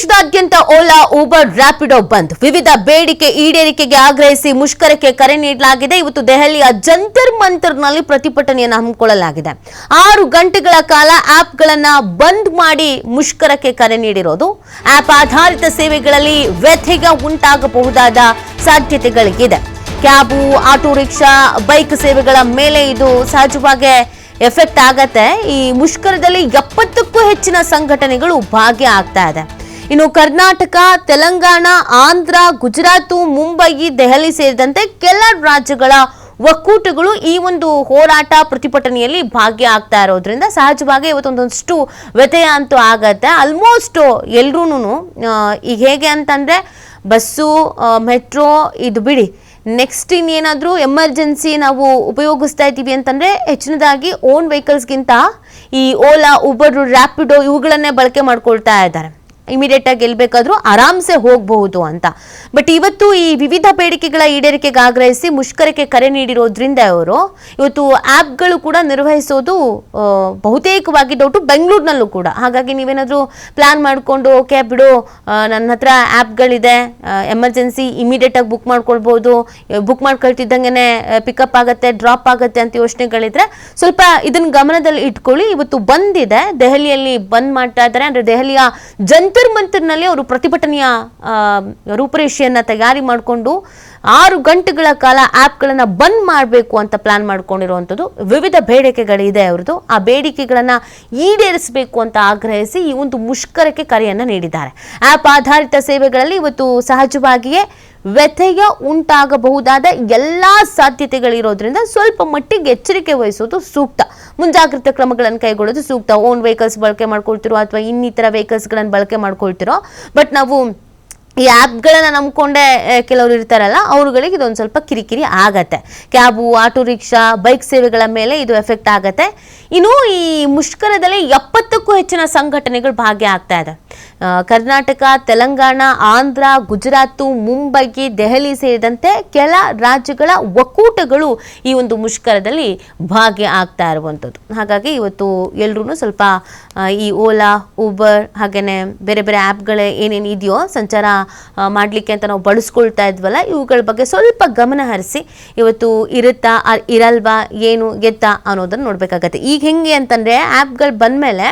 ದೇಶದಾದ್ಯಂತ ಓಲಾ ಊಬರ್ ರ್ಯಾಪಿಡೋ ಬಂದ್. ವಿವಿಧ ಬೇಡಿಕೆ ಈಡೇರಿಕೆಗೆ ಆಗ್ರಹಿಸಿ ಮುಷ್ಕರಕ್ಕೆ ಕರೆ ನೀಡಲಾಗಿದೆ. ಇವತ್ತು ದೆಹಲಿಯ ಜಂತರ್ ಮಂತರ್ನಲ್ಲಿ ಪ್ರತಿಭಟನೆಯನ್ನು ಹಮ್ಮಿಕೊಳ್ಳಲಾಗಿದೆ. ಆರು ಗಂಟೆಗಳ ಕಾಲ ಆಪ್ಗಳನ್ನ ಬಂದ್ ಮಾಡಿ ಮುಷ್ಕರಕ್ಕೆ ಕರೆ ನೀಡಿರೋದು. ಆಪ್ ಆಧಾರಿತ ಸೇವೆಗಳಲ್ಲಿ ವ್ಯಥೆಗೆ ಉಂಟಾಗಬಹುದಾದ ಸಾಧ್ಯತೆಗಳಿಗಿದೆ. ಕ್ಯಾಬು, ಆಟೋ ರಿಕ್ಷಾ, ಬೈಕ್ ಸೇವೆಗಳ ಮೇಲೆ ಇದು ಸಹಜವಾಗಿ ಎಫೆಕ್ಟ್ ಆಗತ್ತೆ. ಈ ಮುಷ್ಕರದಲ್ಲಿ ಎಪ್ಪತ್ತಕ್ಕೂ ಹೆಚ್ಚಿನ ಸಂಘಟನೆಗಳು ಭಾಗಿಯಾಗ್ತಾ ಇದೆ. ಇನ್ನು ಕರ್ನಾಟಕ, ತೆಲಂಗಾಣ, ಆಂಧ್ರ, ಗುಜರಾತ್, ಮುಂಬೈ, ದೆಹಲಿ ಸೇರಿದಂತೆ ಕೆಲ ರಾಜ್ಯಗಳ ಒಕ್ಕೂಟಗಳು ಈ ಒಂದು ಹೋರಾಟ ಪ್ರತಿಭಟನೆಯಲ್ಲಿ ಭಾಗಿಯಾಗ್ತಾ ಇರೋದ್ರಿಂದ ಸಹಜವಾಗಿ ಇವತ್ತೊಂದೊಂದಷ್ಟು ವ್ಯತ್ಯಯ ಅಂತೂ ಆಗತ್ತೆ. ಆಲ್ಮೋಸ್ಟ್ ಎಲ್ರೂ ಈಗ ಹೇಗೆ ಅಂತಂದ್ರೆ ಬಸ್ಸು ಮೆಟ್ರೋ, ಇದು ಬಿಡಿ ನೆಕ್ಸ್ಟ್ ಇನ್ನೇನಾದರೂ ಎಮರ್ಜೆನ್ಸಿ ನಾವು ಉಪಯೋಗಿಸ್ತಾ ಇದ್ದೀವಿ ಅಂತಂದರೆ ಹೆಚ್ಚಿನದಾಗಿ ಓನ್ ವೆಹಿಕಲ್ಸ್ಗಿಂತ ಈ ಓಲಾ ಉಬರ್ ರ್ಯಾಪಿಡೋ ಇವುಗಳನ್ನೇ ಬಳಕೆ ಮಾಡ್ಕೊಳ್ತಾ ಇದ್ದಾರೆ. ಇಮಿಡಿಯೇಟ್ ಆಗಿ ಗೆಲ್ಬೇಕಾದ್ರೂ ಆರಾಮ್ಸೆ ಹೋಗಬಹುದು ಅಂತ. ಬಟ್ ಇವತ್ತು ಈ ವಿವಿಧ ಬೇಡಿಕೆಗಳ ಈಡೇರಿಕೆಗೆ ಆಗ್ರಹಿಸಿ ಮುಷ್ಕರಕ್ಕೆ ಕರೆ ನೀಡಿರೋದ್ರಿಂದ ಅವರು, ಇವತ್ತು ಆ್ಯಪ್ಗಳು ಕೂಡ ನಿರ್ವಹಿಸೋದು ಬಹುತೇಕವಾಗಿ ಡೌಟು ಬೆಂಗಳೂರಿನಲ್ಲೂ ಕೂಡ. ಹಾಗಾಗಿ ನೀವೇನಾದರೂ ಪ್ಲಾನ್ ಮಾಡಿಕೊಂಡು ಓಕೆ ಬಿಡು ನನ್ನ ಹತ್ರ ಆ್ಯಪ್ಗಳಿದೆ ಎಮರ್ಜೆನ್ಸಿ ಇಮಿಡಿಯೇಟ್ ಆಗಿ ಬುಕ್ ಮಾಡ್ಕೊಳ್ಬೋದು ಬುಕ್ ಮಾಡ್ಕೊಳ್ತಿದ್ದಂಗೆ ಪಿಕಪ್ ಆಗುತ್ತೆ ಡ್ರಾಪ್ ಆಗುತ್ತೆ ಅಂತ ಯೋಚನೆಗಳಿದ್ರೆ ಸ್ವಲ್ಪ ಇದನ್ನು ಗಮನದಲ್ಲಿ ಇಟ್ಕೊಳ್ಳಿ ಇವತ್ತು ಬಂದಿದೆ, ದೆಹಲಿಯಲ್ಲಿ ಬಂದ್ ಮಾಡ್ತಾ ಇದ್ದಾರೆ ಅಂದರೆ ದೆಹಲಿಯ ಜಂತರ್ ಮಂತರ್ನಲ್ಲಿ ಅವರು ಪ್ರತಿಭಟನೆಯ ರೂಪರೇಷೆಯನ್ನು ತಯಾರಿ ಮಾಡಿಕೊಂಡು ಆರು ಗಂಟೆಗಳ ಕಾಲ ಆ್ಯಪ್ಗಳನ್ನು ಬಂದ್ ಮಾಡಬೇಕು ಅಂತ ಪ್ಲಾನ್ ಮಾಡ್ಕೊಂಡಿರುವಂಥದ್ದು. ವಿವಿಧ ಬೇಡಿಕೆಗಳಿದೆ ಅವರದು ಆ ಬೇಡಿಕೆಗಳನ್ನು ಈಡೇರಿಸಬೇಕು ಅಂತ ಆಗ್ರಹಿಸಿ ಈ ಒಂದು ಮುಷ್ಕರಕ್ಕೆ ಕರೆಯನ್ನು ನೀಡಿದ್ದಾರೆ. ಆ್ಯಪ್ ಆಧಾರಿತ ಸೇವೆಗಳಲ್ಲಿ ಇವತ್ತು ಸಹಜವಾಗಿಯೇ ವ್ಯಥೆಯ ಉಂಟಾಗಬಹುದಾದ ಎಲ್ಲ ಸಾಧ್ಯತೆಗಳಿರೋದ್ರಿಂದ ಸ್ವಲ್ಪ ಮಟ್ಟಿಗೆ ಎಚ್ಚರಿಕೆ ವಹಿಸೋದು ಸೂಕ್ತ. ಮುಂಜಾಗ್ರತಾ ಕ್ರಮಗಳನ್ನು ಕೈಗೊಳ್ಳೋದು ಸೂಕ್ತ. ಓನ್ ವೆಹಿಕಲ್ಸ್ ಬಳಕೆ ಮಾಡ್ಕೊಳ್ತಿರೋ ಅಥವಾ ಇನ್ನಿತರ ವೆಹಿಕಲ್ಸ್ಗಳನ್ನು ಬಳಕೆ ಮಾಡ್ಕೊಳ್ತಿರೋ. ಬಟ್ ನಾವು ಈ ಆ್ಯಪ್ಗಳನ್ನು ನಂಬ್ಕೊಂಡೆ ಕೆಲವರು ಇರ್ತಾರಲ್ಲ, ಅವ್ರುಗಳಿಗೆ ಇದೊಂದು ಸ್ವಲ್ಪ ಕಿರಿಕಿರಿ ಆಗತ್ತೆ. ಕ್ಯಾಬು, ಆಟೋ, ರಿಕ್ಷಾ, ಬೈಕ್ ಸೇವೆಗಳ ಮೇಲೆ ಇದು ಎಫೆಕ್ಟ್ ಆಗತ್ತೆ. ಇನ್ನು ಈ ಮುಷ್ಕರದಲ್ಲಿ ಎಪ್ಪತ್ತಕ್ಕೂ ಹೆಚ್ಚಿನ ಸಂಘಟನೆಗಳು ಭಾಗಿಯಾಗ್ತಾ ಇದೆ. ಕರ್ನಾಟಕ, ತೆಲಂಗಾಣ, ಆಂಧ್ರ, ಗುಜರಾತು ಮುಂಬೈ ದೆಹಲಿ ಸೇರಿದಂತೆ ಕೆಲ ರಾಜ್ಯಗಳ ಒಕ್ಕೂಟಗಳು ಈ ಒಂದು ಮುಷ್ಕರದಲ್ಲಿ ಭಾಗಿ ಆಗ್ತಾ ಇರುವಂಥದ್ದು. ಹಾಗಾಗಿ ಇವತ್ತು ಎಲ್ಲರೂ ಸ್ವಲ್ಪ ಈ ಓಲಾ ಊಬರ್ ಹಾಗೆಯೇ ಬೇರೆ ಬೇರೆ ಆ್ಯಪ್ಗಳೇ ಏನೇನು ಇದೆಯೋ ಸಂಚಾರ ಮಾಡ್ಲಿಕ್ಕೆ ಅಂತ ನಾವು ಬಳಸ್ಕೊಳ್ತಾ ಇದ್ವಲ್ಲ, ಇವುಗಳ ಬಗ್ಗೆ ಸ್ವಲ್ಪ ಗಮನ ಹರಿಸಿ, ಇವತ್ತು ಇರುತ್ತಾ ಇರಲ್ವಾ, ಏನು, ಗೆತ್ತಾ ಅನ್ನೋದನ್ನು ನೋಡಬೇಕಾಗತ್ತೆ. ಈಗ ಹೆಂಗೆ ಅಂತಂದರೆ ಆ್ಯಪ್ಗಳು ಬಂದ್ಮೇಲೆ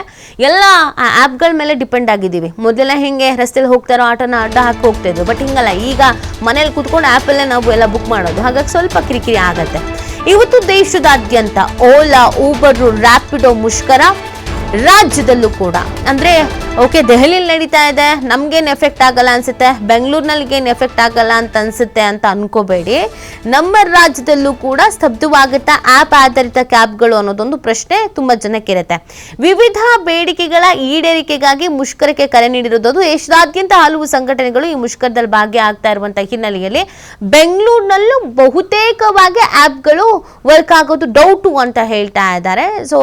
ಎಲ್ಲ ಆ್ಯಪ್ಗಳ ಮೇಲೆ ಡಿಪೆಂಡ್ ಆಗಿದ್ದೀವಿ. ಮೊದಲೆಲ್ಲ ಹೆಂಗೆ ರಸ್ತೆಯಲ್ಲಿ ಹೋಗ್ತಾರೋ, ಆಟೋನ ಅಡ್ಡ ಹಾಕಿ ಹೋಗ್ತಾ ಬಟ್ ಹಿಂಗಲ್ಲ, ಈಗ ಮನೇಲಿ ಕುತ್ಕೊಂಡು ಆ್ಯಪಲ್ಲೇ ನಾವು ಎಲ್ಲ ಬುಕ್ ಮಾಡೋದು. ಹಾಗಾಗಿ ಸ್ವಲ್ಪ ಕಿರಿಕಿರಿ ಆಗುತ್ತೆ. ಇವತ್ತು ದೇಶದಾದ್ಯಂತ, ಓಲಾ, ಊಬರ್ ರ್ಯಾಪಿಡೋ ಮುಷ್ಕರ ರಾಜ್ಯದಲ್ಲೂ ಕೂಡ. ಅಂದ್ರೆ ಓಕೆ ದೆಹಲಿಯಲ್ಲಿ ನಡೀತಾ ಇದೆ, ನಮ್ಗೇನು ಎಫೆಕ್ಟ್ ಆಗಲ್ಲ ಅನ್ಸುತ್ತೆ ಬೆಂಗಳೂರಿನಲ್ಲಿ ಏನು ಎಫೆಕ್ಟ್ ಆಗಲ್ಲ ಅಂತ ಅನ್ಸುತ್ತೆ ಅಂತ ಅನ್ಕೋಬೇಡಿ. ನಮ್ಮ ರಾಜ್ಯದಲ್ಲೂ ಕೂಡ ಸ್ತಬ್ಧವಾಗುತ್ತಾ ಆ್ಯಪ್ ಆಧಾರಿತ ಕ್ಯಾಬ್ಗಳು ಅನ್ನೋದೊಂದು ಪ್ರಶ್ನೆ ತುಂಬ ಜನಕ್ಕೆ ಇರುತ್ತೆ ವಿವಿಧ ಬೇಡಿಕೆಗಳ ಈಡೇರಿಕೆಗಾಗಿ ಮುಷ್ಕರಕ್ಕೆ ಕರೆ ನೀಡಿರೋದು ದೇಶದಾದ್ಯಂತ ಹಲವು ಸಂಘಟನೆಗಳು ಈ ಮುಷ್ಕರದಲ್ಲಿ ಭಾಗಿಯಾಗ್ತಾ ಇರುವಂತಹ ಹಿನ್ನೆಲೆಯಲ್ಲಿ. ಬೆಂಗಳೂರಿನಲ್ಲೂ ಬಹುತೇಕವಾಗಿ ಆ್ಯಪ್ಗಳು ವರ್ಕ್ ಆಗೋದು ಡೌಟು ಅಂತ ಹೇಳ್ತಾ ಇದ್ದಾರೆ. ಸೊ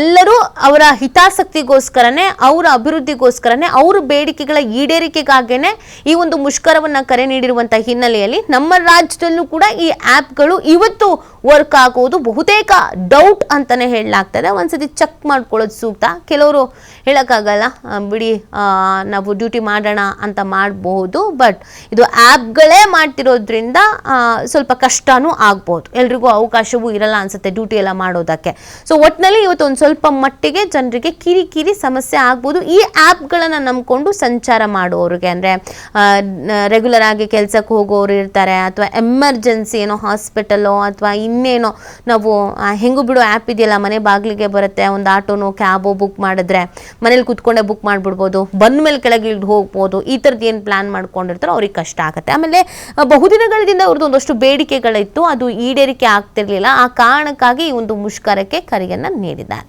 ಎಲ್ಲರೂ ಅವರ ಹಿತಾಸಕ್ತಿಗೋಸ್ಕರನೇ, ಅವರ ಅಭಿವೃದ್ಧಿಗೋಸ್ಕರನೇ, ಅವರ ಬೇಡಿಕೆಗಳ ಈಡೇರಿಕೆಗಾಗೇನೆ ಈ ಒಂದು ಮುಷ್ಕರವನ್ನ ಕರೆ ನೀಡಿರುವಂತಹ ಹಿನ್ನೆಲೆಯಲ್ಲಿ ನಮ್ಮ ರಾಜ್ಯದಲ್ಲೂ ಕೂಡ ಈ ಆ್ಯಪ್ಗಳು ಇವತ್ತು ವರ್ಕ್ ಆಗುವುದು ಬಹುತೇಕ ಡೌಟ್ ಅಂತಾನೆ ಹೇಳಲಾಗ್ತದೆ. ಒಂದ್ಸತಿ ಚೆಕ್ ಮಾಡ್ಕೊಳ್ಳೋದು ಸೂಕ್ತ. ಕೆಲವರು ಹೇಳೋಕ್ಕಾಗಲ್ಲ ಬಿಡಿ ನಾವು ಡ್ಯೂಟಿ ಮಾಡೋಣ ಅಂತ ಮಾಡಬಹುದು, ಬಟ್ ಇದು ಆ್ಯಪ್ಗಳೇ ಮಾಡ್ತಿರೋದ್ರಿಂದ ಸ್ವಲ್ಪ ಕಷ್ಟನೂ ಆಗ್ಬೋದು. ಎಲ್ರಿಗೂ ಅವಕಾಶವೂ ಇರಲ್ಲ ಅನ್ಸುತ್ತೆ ಡ್ಯೂಟಿ ಎಲ್ಲ ಮಾಡೋದಕ್ಕೆ. ಸೊ ಒಟ್ಟಿನಲ್ಲಿ ಇವತ್ತು ಒಂದು ಸ್ವಲ್ಪ ಮಟ್ಟಿಗೆ ಜನರಿಗೆ ಕಿರಿಕಿರಿ ಸಮಸ್ಯೆ ಆಗ್ಬೋದು. ಈ ಆ್ಯಪ್ಗಳನ್ನು ನಂಬಿಕೊಂಡು ಸಂಚಾರ ಮಾಡುವವ್ರಿಗೆ ಅಂದರೆ ರೆಗ್ಯುಲರ್ ಆಗಿ ಕೆಲಸಕ್ಕೆ ಹೋಗೋರು ಇರ್ತಾರೆ ಅಥವಾ ಎಮರ್ಜೆನ್ಸಿ ಏನೋ ಹಾಸ್ಪಿಟಲೋ ಅಥವಾ ಇನ್ನೇನೋ ನಾವು ಹೆಂಗು ಬಿಡೋ ಆ್ಯಪ್ ಇದೆಯಲ್ಲ, ಮನೆ ಬಾಗಿಲಿಗೆ ಬರುತ್ತೆ, ಒಂದು ಆಟೋನೋ ಕ್ಯಾಬೋ ಬುಕ್ ಮಾಡಿದ್ರೆ ಮನೇಲಿ ಕೂತ್ಕೊಂಡೆ ಬುಕ್ ಮಾಡಿಬಿಡ್ಬೋದು. ಬಂದ ಮೇಲೆ ಕೆಳಗೆ ಇಳಿದು ಹೋಗ್ಬೋದು. ಈ ಥರದ್ದು ಏನು ಪ್ಲ್ಯಾನ್ ಮಾಡ್ಕೊಂಡಿರ್ತಾರೋ ಅವ್ರಿಗೆ ಕಷ್ಟ ಆಗುತ್ತೆ. ಆಮೇಲೆ ಬಹುದಿನಗಳಿಂದ ಅವ್ರದ್ದು ಒಂದಷ್ಟು ಬೇಡಿಕೆಗಳಿತ್ತು. ಅದು ಈಡೇರಿಕೆ ಆಗ್ತಿರಲಿಲ್ಲ. ಆ ಕಾರಣಕ್ಕಾಗಿ ಈ ಒಂದು ಮುಷ್ಕರಕ್ಕೆ ಕರೆಯನ್ನು ನೀಡಿದ್ದಾರೆ.